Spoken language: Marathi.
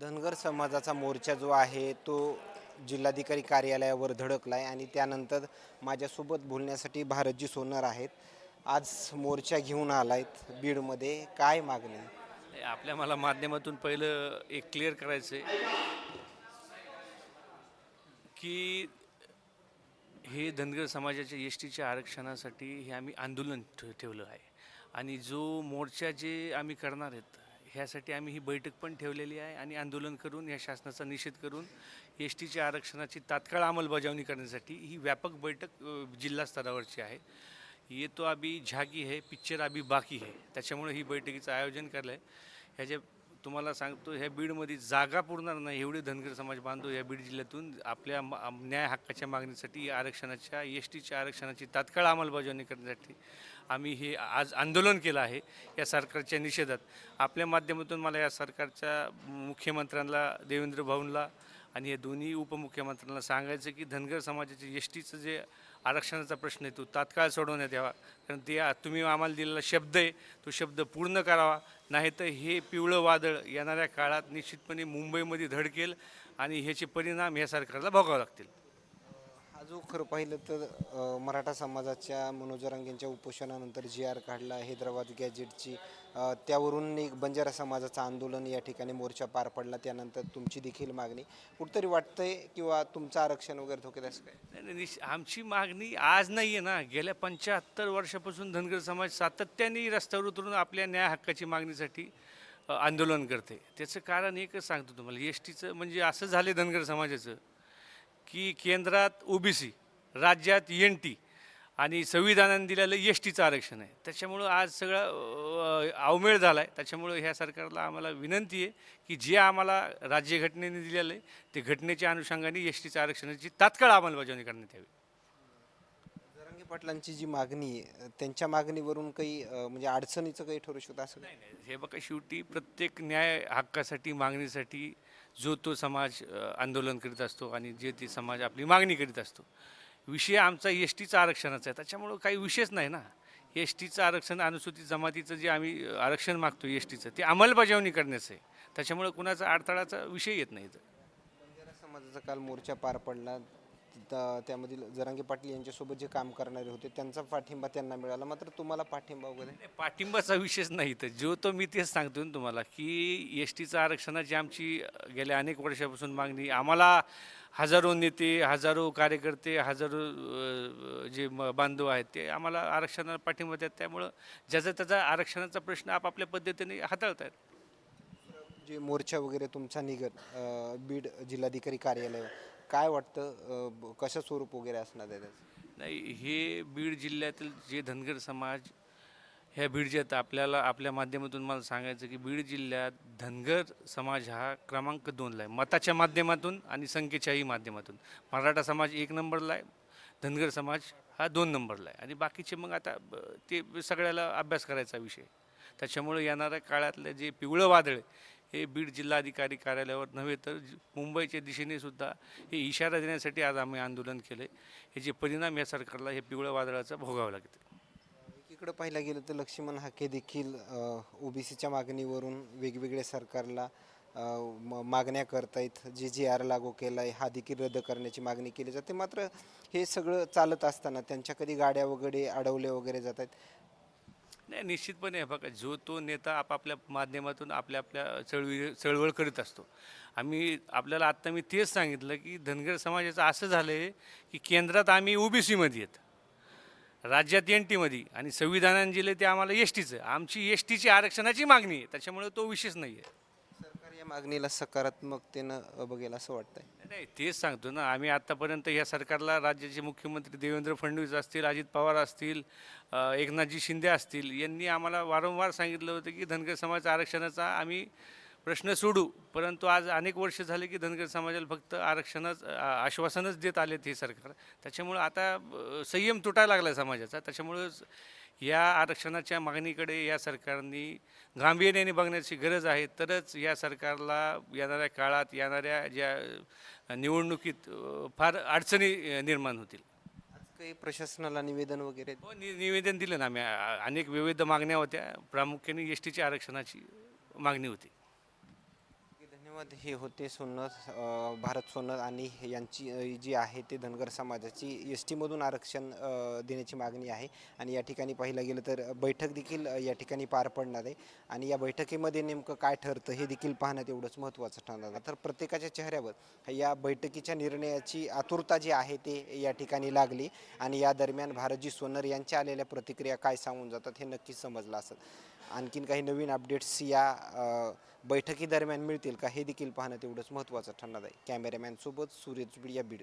धनगर समाजाचा मोर्चा जो आहे तो जिल्हाधिकारी कार्यालयावर धडकलाय आणि त्यानंतर माझ्यासोबत बोलण्यासाठी भारतजी सोनर आहेत. आज मोर्चा घेऊन आलायत बीडमध्ये. काय मागणी? आपल्या मला माध्यमातून पहिलं एक क्लिअर करायचं आहे की हे धनगर समाजाच्या एस टीच्या आरक्षणासाठी हे आम्ही आंदोलन ठे ठेवलं आहे. आणि जो मोर्चा जे आम्ही करणार आहेत ह्यासाठी आम्ही ही बैठक पण ठेवलेली आहे आणि आंदोलन करून या शासनाचा निषेध करून एस टीच्या आरक्षणाची तात्काळ अंमलबजावणी करण्यासाठी ही व्यापक बैठक जिल्हा स्तरावरची आहे. ये तो अभी झाकी है पिक्चर अभी बाकी है त्याच्यामुळे ही बैठकीचं आयोजन केलं आहे ह्याच्या तुम्हाला सांगतो ह्या बीडमध्ये जागा पुरणार नाही एवढे धनगर समाज बांधव या बीड जिल्ह्यातून आपल्या न्याय हक्काच्या मागणीसाठी आरक्षणाच्या एस टीच्या आरक्षणाची तात्काळ अंमलबजावणी करण्यासाठी आम्ही हे आज आंदोलन केलं आहे या सरकारच्या निषेधात. आपल्या माध्यमातून मला या सरकारच्या मुख्यमंत्र्यांना देवेंद्र भाऊंना आणि या दोन्ही उपमुख्यमंत्र्यांना सांगायचं की धनगर समाजाचे एस टीचं जे आरक्षणाचा प्रश्न आहे तो तात्काळ सोडवण्यात यावा. कारण ते तुम्ही आम्हाला दिलेला शब्द आहे तो शब्द पूर्ण करावा. नाहीतर हे पिवळं वादळ येणाऱ्या काळात निश्चितपणे मुंबईमध्ये धडकेल आणि ह्याचे परिणाम ह्या सरकारला भोगावे लागतील. जो खरं पाहिलं तर अ, मराठा समाजाच्या मनोज जरांगेंच्या उपोषणानंतर जी आर काढला हैदराबाद गॅजेटची अ, त्यावरून एक बंजारा समाजाचं आंदोलन या ठिकाणी मोर्चा पार पडला त्यानंतर तुमची देखील मागणी. कुठतरी वाटतंय किंवा तुमचं आरक्षण वगैरे धोक्यात असं काय? नाही, नाही, आमची मागणी आज नाही आहे ना. गेल्या पंच्याहत्तर वर्षापासून धनगर समाज सातत्याने रस्त्यावर उतरून आपल्या न्याय हक्काची मागणीसाठी अ, आंदोलन करते. त्याचं कारण एकच सांगतो तुम्हाला. एस टीचं म्हणजे असं झाले धनगर समाजाचं. की केंद्रात ओबीसी राज्यात एन टी आणि संविधानाने दिलेलं एस टीचं आरक्षण आहे. त्याच्यामुळं आज सगळं अवमेळ झाला आहे त्याच्यामुळं ह्या सरकारला आम्हाला विनंती आहे की जे आम्हाला राज्यघटनेने दिलेलं आहे ते घटनेच्या अनुषंगाने एस टीचं आरक्षणाची तात्काळ अंमलबजावणी करण्यात यावी. जरांगे पाटलांची जी मागणी आहे त्यांच्या मागणीवरून काही म्हणजे अडचणीचं काही ठरू शकतं असं नाही. हे बघा शेवटी प्रत्येक न्याय हक्कासाठी मागणीसाठी जो तो समाज आंदोलन करीत असतो आणि जे ते समाज आपली मागणी करीत असतो. विषय आमचा एस टीचं आरक्षणाचा आहे. त्याच्यामुळं काही विषयच नाही ना. एस टीचं आरक्षण अनुसूचित जमातीचं जे आम्ही आरक्षण मागतो एस टीचं ते अंमलबजावणी करण्याचं आहे. त्याच्यामुळं कुणाचा अडथळाचा विषय येत नाही समाजाचा काल मोर्चा पार पडला. त्यामधील जरांगे पाटील यांच्यासोबत जे काम करणारे होते त्यांचा पाठिंबा त्यांना मिळाला. मात्र तुम्हाला पाठिंबा वगैरे? नाही, पाठिंबाचा विषयच नाही तर जो तो मी तेच सांगतो ना तुम्हाला की एस टीचं आरक्षणाची आमची गेल्या अनेक वर्षापासून मागणी आम्हाला हजारो नेते हजारो कार्यकर्ते हजारो जे बांधव आहेत ते आम्हाला आरक्षणाला पाठिंबा देतात. त्यामुळं ज्याचा त्याचा आरक्षणाचा प्रश्न आपापल्या पद्धतीने हाताळत आहेत जे मोर्चा वगैरे तुमचा निघत बीड जिल्हाधिकारी कार्यालय काय वाटतं अ, ब- कसं स्वरूप वगैरे असणार आहे त्याचं नाही हे बीड जिल्ह्यातील जे धनगर समाज ह्या बीड जिल्ह्यात आपल्याला आपल्या माध्यमातून मला सांगायचं की बीड जिल्ह्यात धनगर समाज हा क्रमांक दोनला आहे. मताच्या माध्यमातून आणि संख्येच्याही माध्यमातून. मराठा समाज एक नंबरला आहे धनगर समाज हा दोन नंबरला आहे. आणि बाकीचे मग आता ब- ते सगळ्याला अभ्यास करायचा विषय. त्याच्यामुळे येणाऱ्या काळातलं जे पिवळं वादळ आहे, हे बीड जिल्हाधिकारी कार्यालयावर नव्हे तर मुंबईच्या दिशेने सुद्धा हे इशारा देण्यासाठी आज आम्ही आंदोलन केलं हे जे परिणाम या सरकारला हे पिवळं वादळाचा भोगावं लागते. इकडं पाहायला गेलं तर लक्ष्मण हाके देखील ओबीसीच्या मागणीवरून वेगवेगळ्या सरकारला म- मागण्या करतायत. जे जी आर लागू केला आहे हा देखील रद्द करण्याची मागणी केली जाते. मात्र हे सगळं चालत असताना त्यांच्या कधी गाड्या वगैरे अडवल्या वगैरे जात आहेत नाही निश्चितपणे हे बघा जो तो नेता आपापल्या माध्यमातून आपल्या आपल्या चळवळी चळवळ करीत असतो. आम्ही आपल्याला आत्ता मी तेच सांगितलं की धनगर समाजाचं असं झालं आहे की केंद्रात आम्ही ओबीसीमध्ये आहेत राज्यात एन टीमध्ये आणि संविधानाने दिले ते आम्हाला एस टीचं. आमची एस टीची आरक्षणाची मागणी आहे. त्याच्यामुळे तो विशेष नाही आहे या मागणीला सकारात्मकतेनं बघेल असं वाटतंय. नाही तेच सांगतो ना. आम्ही आत्तापर्यंत या सरकारला राज्याचे मुख्यमंत्री देवेंद्र फडणवीस असतील अजित पवार असतील अ, एकनाथजी शिंदे असतील यांनी आम्हाला वारंवार सांगितलं होतं की धनगर समाज आरक्षणाचा आम्ही प्रश्न सोडू. परंतु आज अनेक वर्ष झाले की धनगर समाजाला फक्त आरक्षणच आ- आश्वासनच देत आलेत हे सरकार. त्याच्यामुळं आता अ, संयम तुटायला लागला समाजाचा. त्याच्यामुळंच या आरक्षणाच्या मागणीकडे या सरकारने गांभीर्याने बघण्याची गरज आहे. तरच या सरकारला येणाऱ्या काळात येणाऱ्या ज्या निवडणुकीत फार अडचणी निर्माण होतील. आज काही प्रशासनाला निवेदन वगैरे? हो नि निवेदन दिलं ना आम्ही. अनेक विविध मागण्या होत्या. प्रामुख्याने एस टीच्या आरक्षणाची मागणी होती. धन्यवाद हे होते सोन्नत भारत सोन्नत आणि यांची जी आहे ते धनगर समाजाची एस टीमधून आरक्षण देण्याची मागणी आहे. आणि या ठिकाणी पाहिलं गेलं तर बैठक देखील या ठिकाणी पार पडणार आहे. आणि या बैठकीमध्ये नेमकं काय ठरतं हे देखील पाहणं तेवढंच महत्त्वाचं ठरणार तर प्रत्येकाच्या चेहऱ्यावर या बैठकीच्या निर्णयाची आतुरता जी आहे ते या ठिकाणी लागली. आणि या दरम्यान भारतजी सोनर यांच्या आलेल्या प्रतिक्रिया काय सांगून जातात हे नक्कीच समजलं असतं आणखीन काही नवीन अपडेट्स या बैठकीदरम्यान मिळतील का हे देखील पाहणं तेवढंच महत्त्वाचं ठरणार आहे. कॅमेरामॅनसोबत सूर्य या बीड